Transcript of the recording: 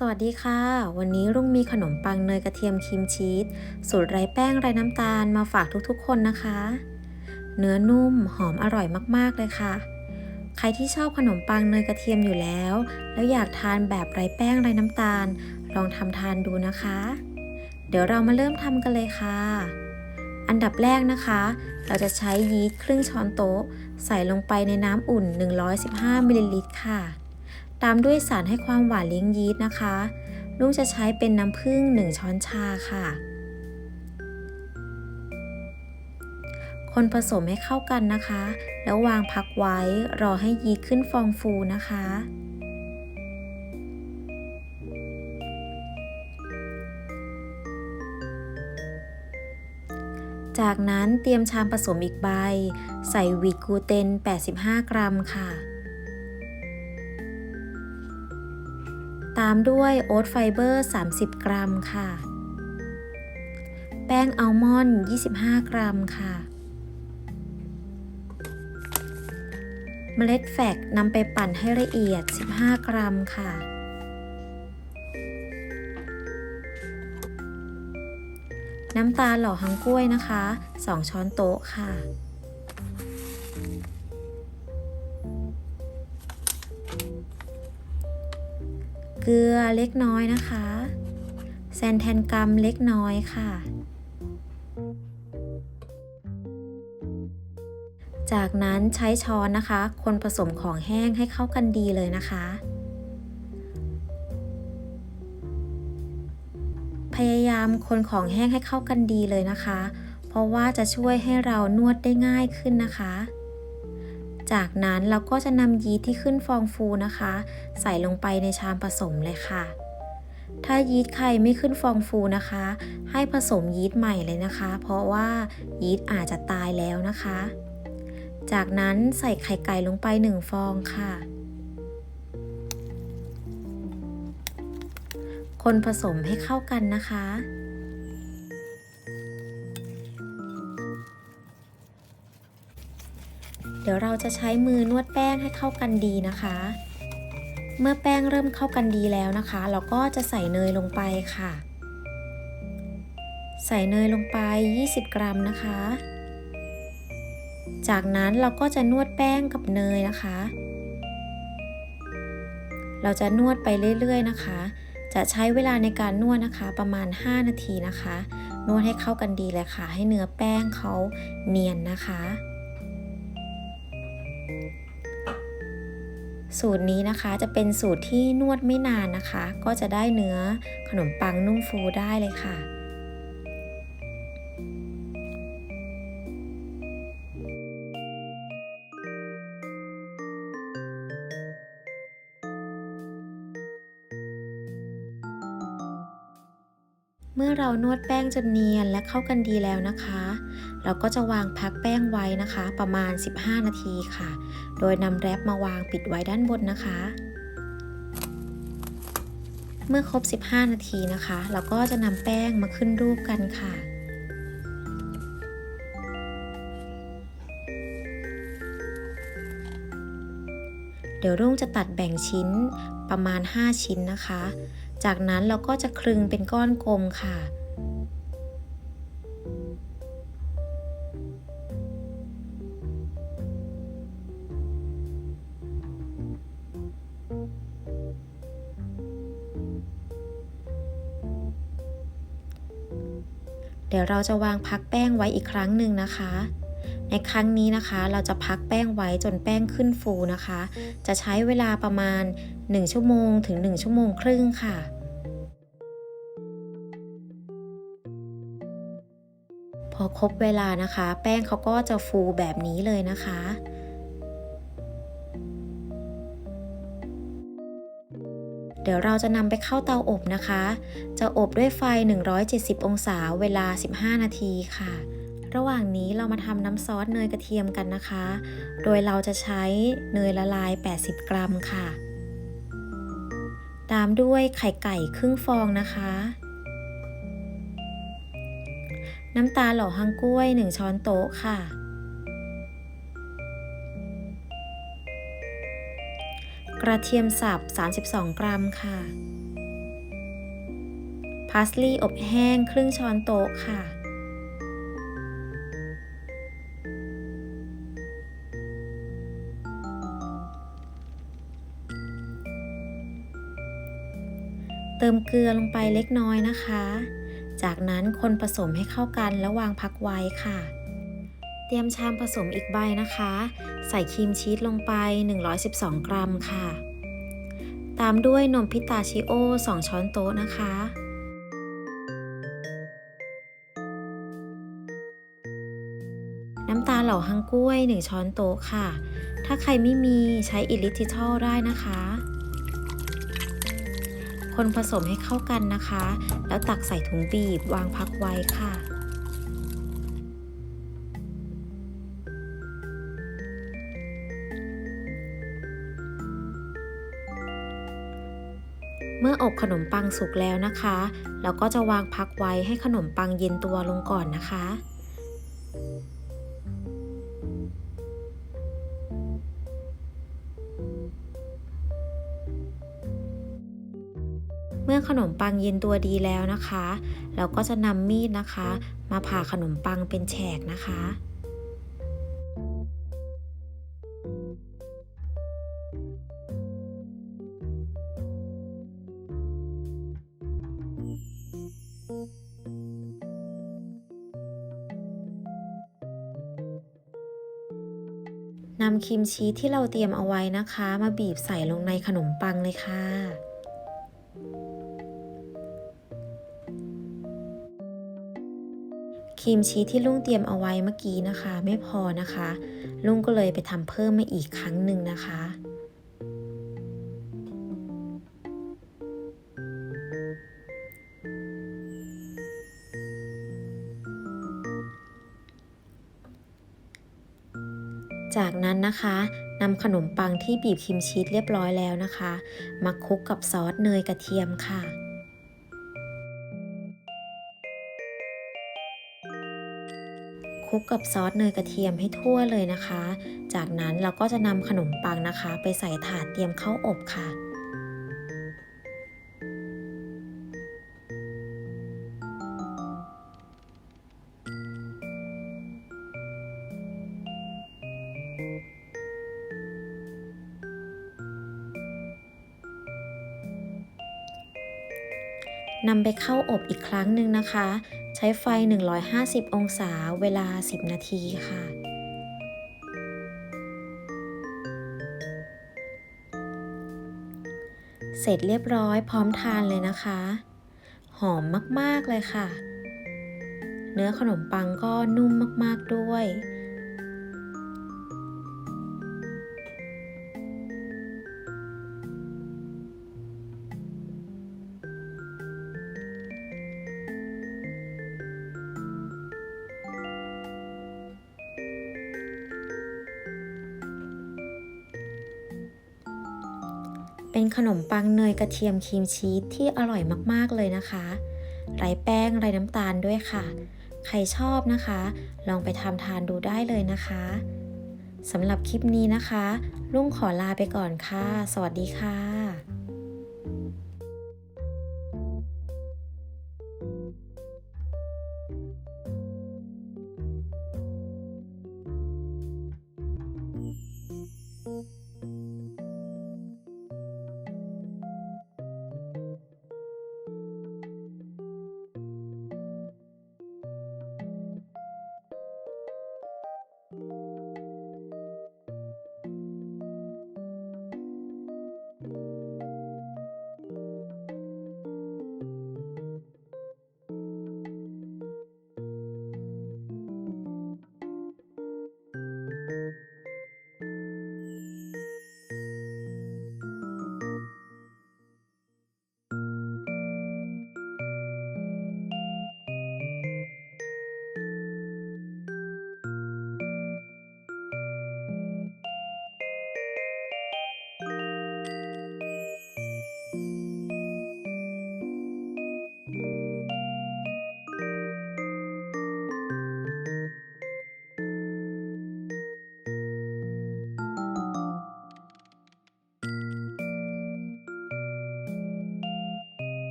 สวัสดีค่ะ วันนี้รุ่งมีขนมปังเนยกระเทียมครีมชีสสูตรไร้แป้งไร้น้ำตาลมาฝากทุกๆ คนนะคะ เนื้อนุ่มหอมอร่อยมากๆเลยค่ะ ใครที่ชอบขนมปังเนยกระเทียมอยู่แล้ว แล้วอยากทานแบบไร้แป้งไร้น้ำตาล ลองทำทานดูนะคะ เดี๋ยวเรามาเริ่มทำกันเลยค่ะ อันดับแรกนะคะ เราจะใช้ยีสต์ครึ่งช้อนโต๊ะ ใส่ลงไปในน้ำอุ่น 115มิลลิลิตรค่ะ ตามด้วยสารให้ความหวานเลี้ยงยีสต์นะคะ ลุงจะใช้เป็นน้ำผึ้ง1 ช้อนชาค่ะ คนผสมให้เข้ากันนะคะ แล้ววางพักไว้รอให้ยีสต์ขึ้นฟองฟูนะคะจากนั้นเตรียมชามผสมอีกใบ ใส่วีกูเตน 85 กรัมค่ะ ตามด้วยโอ๊ตไฟเบอร์ 30 กรัมค่ะ แป้งอัลมอนด์ 25 กรัมค่ะ เมล็ดแฟกนำไปปั่นให้ละเอียด 15 กรัมค่ะ น้ำตาลหล่อฮังกล้วยนะคะ 2 ช้อนโต๊ะค่ะ เกลือเล็กน้อยนะคะแซนแทนกัมเล็กน้อยค่ะ จากนั้นใช้ช้อนนะคะ คนผสมของแห้งให้เข้ากันดีเลยนะคะ พยายามคนของแห้งให้เข้ากันดีเลยนะคะ เพราะว่าจะช่วยให้เรานวดได้ง่ายขึ้นนะคะ จากนั้นเราก็จะนำยีสต์ที่ขึ้นฟองฟูนะคะ ใส่ลงไปในชามผสมเลยค่ะ ถ้ายีสต์ใครไม่ขึ้นฟองฟูนะคะ ให้ผสมยีสต์ใหม่เลยนะคะ เพราะว่ายีสต์อาจจะตายแล้วนะคะ จากนั้นใส่ไข่ไก่ลงไป1ฟองค่ะ คนผสมให้เข้ากันนะคะ เดี๋ยวเราจะใช้มือนวดแป้งให้เข้ากันดีนะคะ เมื่อแป้งเริ่มเข้ากันดีแล้วนะคะ เราก็จะใส่เนยลงไปค่ะ ใส่เนยลงไป 20 กรัมนะคะ จากนั้นเราก็จะนวดแป้งกับเนยนะคะ เราจะนวดไปเรื่อยๆนะคะ จะใช้เวลาในการนวดนะคะประมาณ 5 นาทีนะคะ นวดให้เข้ากันดีเลยค่ะ ให้เนื้อแป้งเขาเนียนนะคะ สูตรนี้นะคะจะเป็นสูตรที่นวดไม่นานนะคะ ก็จะได้เนื้อขนมปังนุ่มฟูได้เลยค่ะ เมื่อเรานวดแป้งจนเนียนและเข้ากันดีแล้วนะคะ เราก็จะวางพักแป้งไว้นะคะ ประมาณ 15 นาทีค่ะ โดยนำแรปมาวางปิดไว้ด้านบนนะคะ เมื่อครบ 15 นาทีนะคะ เราก็จะนำแป้งมาขึ้นรูปกันค่ะเดี๋ยวรุ่งจะตัดแบ่งชิ้นประมาณ 5 ชิ้นนะคะ จากนั้นเราก็จะคลึงเป็นก้อนกลมค่ะ เดี๋ยวเราจะวางพักแป้งไว้อีกครั้งหนึ่งนะคะ ในครั้งนี้นะคะ เราจะพักแป้งไว้จนแป้งขึ้นฟูนะคะ จะใช้เวลาประมาณ 1 ชั่วโมงถึง 1 ชั่วโมงครึ่งค่ะพอครบเวลานะคะ แป้งเขาก็จะฟูแบบนี้เลยนะคะ เดี๋ยวเราจะนำไปเข้าเตาอบนะคะ จะอบด้วยไฟ 170 องศาเวลา 15 นาทีค่ะ ระหว่างนี้เรามาทำน้ำซอสเนยกระเทียมกันนะคะ โดยเราจะใช้เนยละลาย 80 กรัมค่ะ ตามด้วยไข่ไก่ครึ่งฟองนะคะ น้ำตาลหล่อฮังกล้วย 1 ช้อนโต๊ะค่ะ กระเทียมสับ 32 กรัมค่ะพาสลีย์อบแห้งครึ่งช้อนโต๊ะค่ะ ติมเกลือลงไปเล็กน้อยนะคะ จากนั้นคนผสมให้เข้ากันแล้ววางพักไว้ค่ะ เตรียมชามผสมอีกใบนะคะ ใส่ครีมชีสลงไป 112 กรัมค่ะ ตามด้วยนมพิตาชิโอ 2 ช้อนโต๊ะนะคะน้ำตาลเหล่าฮังกล้วย 1 ช้อนโต๊ะค่ะ ถ้าใครไม่มีใช้อิลิทิทอลได้นะคะ คนผสมให้เข้ากันนะคะ แล้วตักใส่ถุงบีบวางพักไว้ค่ะเมื่ออบขนมปังสุกแล้วนะคะ เราก็จะวางพักไว้ให้ขนมปังเย็นตัวลงก่อนนะคะ มื่อขนมปังเย็นตัวดีแล้วนะคะ เราก็จะนำมีดนะคะ มาผ่าขนมปังเป็นแฉกนะคะนำครีมชีสที่เราเตรียมเอาไว้นะคะ มาบีบใส่ลงในขนมปังเลยค่ะ ครีมชีสที่ลุงเตรียมเอาไว้เมื่อกี้นะคะ ไม่พอนะคะ ลุงก็เลยไปทำเพิ่มมาอีกครั้งหนึ่งนะคะจากนั้นนะคะนำขนมปังที่บีบครีมชีสเรียบร้อยแล้วนะคะ มาคลุกกับซอสเนยกระเทียมค่ะ คลุกกับซอสเนยกระเทียมให้ทั่วเลยนะคะ จากนั้นเราก็จะนำขนมปังนะคะ ไปใส่ถาดเตรียมเข้าอบค่ะนำไปเข้าอบอีกครั้งหนึ่งนะคะ ใช้ไฟ 150 องศาเวลา 10 นาทีค่ะ เสร็จเรียบร้อยพร้อมทานเลยนะคะ หอมมาก ๆ เลยค่ะ เนื้อขนมปังก็นุ่มมาก ๆ ด้วย เป็นขนมปังเนยกระเทียมครีมชีสที่อร่อยมากๆเลยนะคะไร้แป้งไร้น้ำตาลด้วยค่ะ ใครชอบนะคะ ลองไปทำทานดูได้เลยนะคะสำหรับคลิปนี้นะคะ ลุงขอลาไปก่อนค่ะ สวัสดีค่ะ